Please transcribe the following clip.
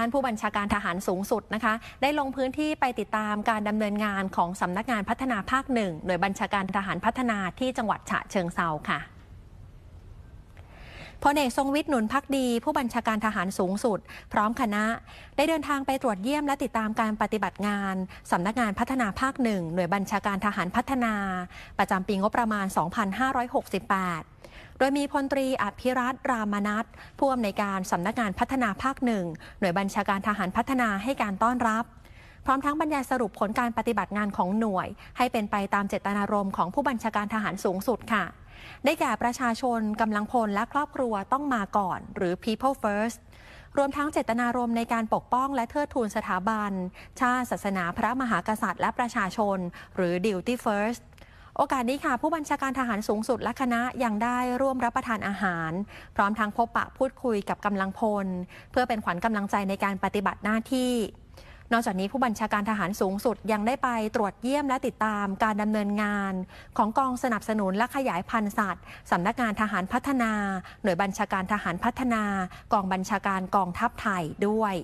านผู้บัญชาการทหารสูงสุดนะคะ ได้ลงพื้นที่ไปติดตามการดำเนินงานของสำนักงานพัฒนาภาคหนึ่งหน่วยบัญชาการทหารพัฒนาที่จังหวัดฉะเชิงเซาค่ะพลเอกทรงวิทย์หนุนพักดี ผู้บัญชาการทหารสูงสุด พร้อมคณะ ได้เดินทางไปตรวจเยี่ยมและติดตามการปฏิบัติงาน สำนักงานพัฒนาภาคหนึ่งหน่วยบัญชาการทหารพัฒนา ประจำปีงบประมาณ 2568 โดยมีพลตรีอภิรัตรามนัทผู้อำนวยการสำนักงานพัฒนาภาคหนึ่งหน่วยบัญชาการทหารพัฒนาให้การต้อนรับ พร้อมทั้งบรรยายสรุปผลการปฏิบัติงานของหน่วย ให้เป็นไปตามเจตนารมณ์ของผู้บัญชาการทหารสูงสุดค่ะ ได้แก่ประชาชนกำลังพลและครอบครัวต้องมาก่อน หรือ people first รวมทั้งเจตนารมณ์ในการปกป้องและเทิดทูนสถาบัน ชาติศาสนาพระมหากษัตริย์และประชาชน หรือ duty first โอกาสนี้ค่ะ ผู้บัญชาการทหารสูงสุดและคณะยังได้ร่วมรับประทานอาหาร พร้อมทั้งพบปะพูดคุยกับกำลังพล เพื่อเป็นขวัญกำลังใจในการปฏิบัติหน้าที่ นอกจากนี้ผู้บัญชาการทหารสูงสุดยังได้ไปตรวจเยี่ยมและติดตามการดำเนินงาน ของกองสนับสนุนและขยายพันธุ์สัตว์สำนักงานทหารพัฒนา หน่วยบัญชาการทหารพัฒนา กองบัญชาการกองทัพไทยด้วย